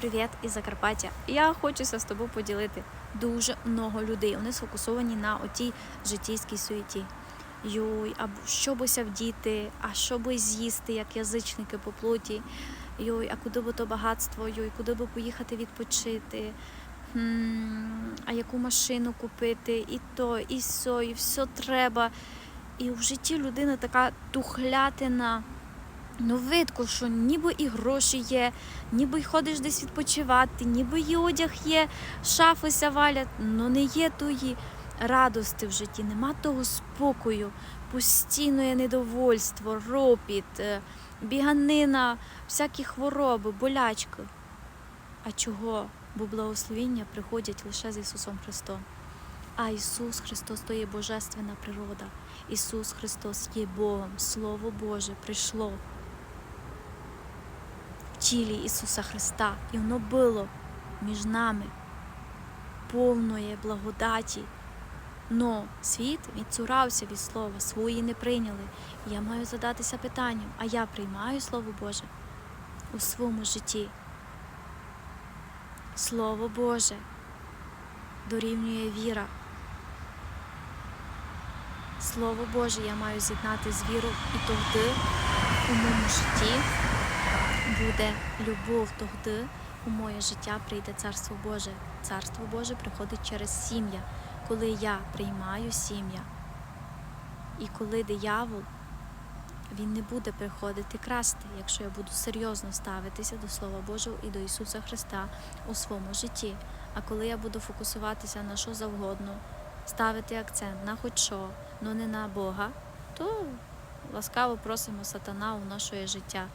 Привіт із Закарпаття. Я хочуся з тобою поділити. Дуже много людей. Вони сфокусовані на отій життєйській суеті. Йой, а що бося вдіти, а що би з'їсти, як язичники по плоті. Йой, а куди би то багатство, йой, куди би поїхати відпочити. Хм, а яку машину купити, і то, і сьо, і все треба. І в житті людина така тухлятина. Ну, видко, що ніби і гроші є, ніби й ходиш десь відпочивати, ніби і одяг є, шафи ся валять, ну не є тої радости в житті, нема того спокою, постійне недовольство, ропіт, е, біганина, всякі хвороби, болячки. А чого? Бо благословіння приходять лише з Ісусом Христом. А Ісус Христос то є божественна природа. Ісус Христос є Богом, Слово Боже прийшло тілі Ісуса Христа, і воно було між нами повної благодаті. Но світ відцурався від слова, свої не прийняли. Я маю задатися питанням, а я приймаю Слово Боже у своєму житті. Слово Боже дорівнює віра. Слово Боже я маю з'єднати з вірою, і тоді у моєму житті буде любов, тоді у моє життя прийде Царство Боже. Царство Боже приходить через сім'я, коли я приймаю сім'я. І коли диявол він не буде приходити красти, якщо я буду серйозно ставитися до Слова Божого і до Ісуса Христа у своєму житті. А коли я буду фокусуватися на що завгодно, ставити акцент на хоч що, але не на Бога, то ласкаво просимо сатана у наше життя.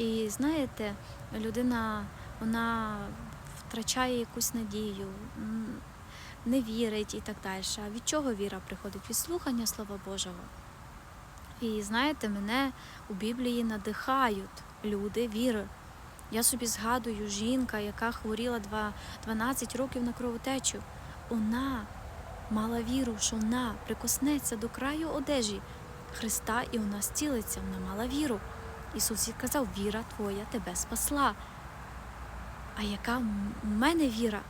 І знаєте, людина вона втрачає якусь надію, не вірить і так далі. А від чого віра приходить? Від слухання Слова Божого. І знаєте, мене у Біблії надихають люди віри. Я собі згадую жінка, яка хворіла 12 років на кровотечу. Вона мала віру, що вона прикоснеться до краю одежі Христа і вона зцілиться. Вона мала віру. Ісус їй казав, віра твоя тебе спасла. А яка в мене віра?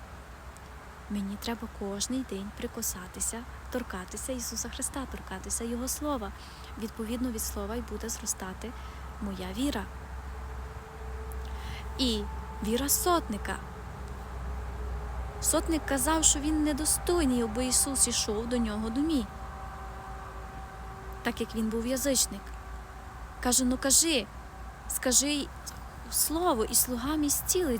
Мені треба кожний день прикосатися, торкатися Ісуса Христа, торкатися Його Слова. Відповідно від Слова й буде зростати моя віра. І віра сотника. Сотник казав, що він недостойний, аби Ісус ішов до нього домі, так як він був язичник. Каже: ну кажи, скажи слово, і слуга мій зцілить.